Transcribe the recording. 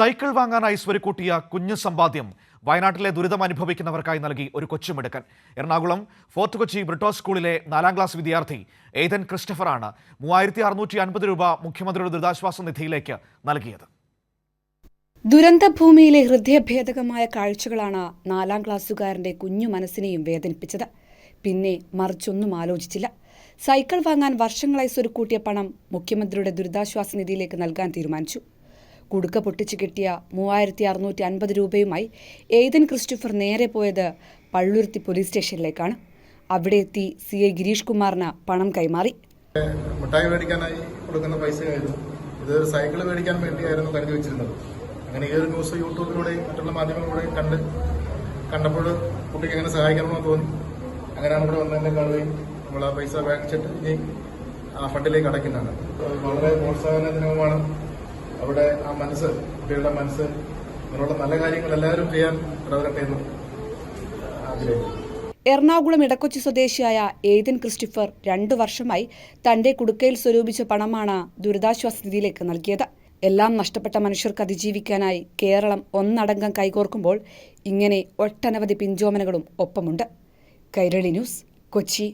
Cycle വാങ്ങാൻ ഐശ്വര്യ കൂട്ടിയ കുഞ്ഞു സമ്പാദ്യം വയനാട്ടിലെ ദുരിതം അനുഭവിക്കുന്നവർക്കായി നൽകി ഒരു കൊച്ചുമിടുക്കൻ. എറണാകുളം ഫോർത്ത് കൊച്ചി ബ്രിട്ടോ സ്കൂളിലെ നാലാം ക്ലാസ് വിദ്യാർത്ഥി ഏതൻ ക്രിസ്റ്റഫറാണ് മൂവായിരത്തി അറുന്നൂറ്റി അൻപത് രൂപ മുഖ്യമന്ത്രിയുടെ ദുരിതാശ്വാസ നിധിയിലേക്ക് നൽകിയത്. ദുരന്തഭൂമിയിലെ ഹൃദയഭേദകമായ കാഴ്ചകളാണ് നാലാം ക്ലാസ്സുകാരന്റെ കുഞ്ഞു മനസ്സിനെയും വേദനിപ്പിച്ചത്. പിന്നെ മറിച്ചൊന്നും ആലോചിച്ചില്ല. സൈക്കിൾ വാങ്ങാൻ വർഷങ്ങളായി സ്വരുക്കൂട്ടിയ പണം മുഖ്യമന്ത്രിയുടെ ദുരിതാശ്വാസ നിധിയിലേക്ക് നൽകാൻ തീരുമാനിച്ചു. കുടുക്ക പൊട്ടിച്ചു കിട്ടിയ മൂവായിരത്തി അറുന്നൂറ്റി അൻപത് രൂപയുമായി എയ്തൻ ക്രിസ്റ്റഫർ നേരെ പോയത് പള്ളുരുത്തി പോലീസ് സ്റ്റേഷനിലേക്കാണ്. അവിടെ എത്തി സി ഐ ഗിരീഷ് കുമാറിന് പണം കൈമാറി. മിഠായി മേടിക്കാനായി കൊടുക്കുന്ന പൈസയായിരുന്നു. ഇത് സൈക്കിൾ മേടിക്കാൻ വേണ്ടിയായിരുന്നു കരുതി വെച്ചിരുന്നത്. അങ്ങനെ ഈ ഒരു ന്യൂസ് യൂട്യൂബിലൂടെയും മറ്റുള്ള മാധ്യമങ്ങളിലൂടെയും കണ്ട് കണ്ടപ്പോൾ കുട്ടിക്ക് എങ്ങനെ സഹായിക്കണമെന്ന് തോന്നി. അങ്ങനെയാണ് ഇവിടെ വന്നതിനെ കാണുകയും നമ്മൾ ആ പൈസ വാങ്ങിച്ചിട്ട് ഇനി ആ ഫണ്ടിലേക്ക് അടയ്ക്കുന്നതാണ്. വളരെ പ്രോത്സാഹനജനകമാണ് അവിടെ ആ മനസ്സ് കുട്ടികളുടെ മനസ്സ് അങ്ങനെയുള്ള നല്ല കാര്യങ്ങൾ എല്ലാവരും ചെയ്യാൻ ഇടവരട്ടെ എന്ന് ആഗ്രഹിക്കുന്നു. എറണാകുളം ഇടക്കൊച്ചി സ്വദേശിയായ ഏതൻ ക്രിസ്റ്റഫർ രണ്ടു വർഷമായി തന്റെ കുടുക്കയിൽ സ്വരൂപിച്ച പണമാണ് ദുരിതാശ്വാസ നിധിയിലേക്ക് നൽകിയത്. എല്ലാം നഷ്ടപ്പെട്ട മനുഷ്യർക്ക് അതിജീവിക്കാനായി കേരളം ഒന്നടങ്കം കൈകോർക്കുമ്പോൾ ഇങ്ങനെ ഒട്ടനവധി പിഞ്ചോമനകളും ഒപ്പമുണ്ട്. കൈരളി ന്യൂസ് കൊച്ചി.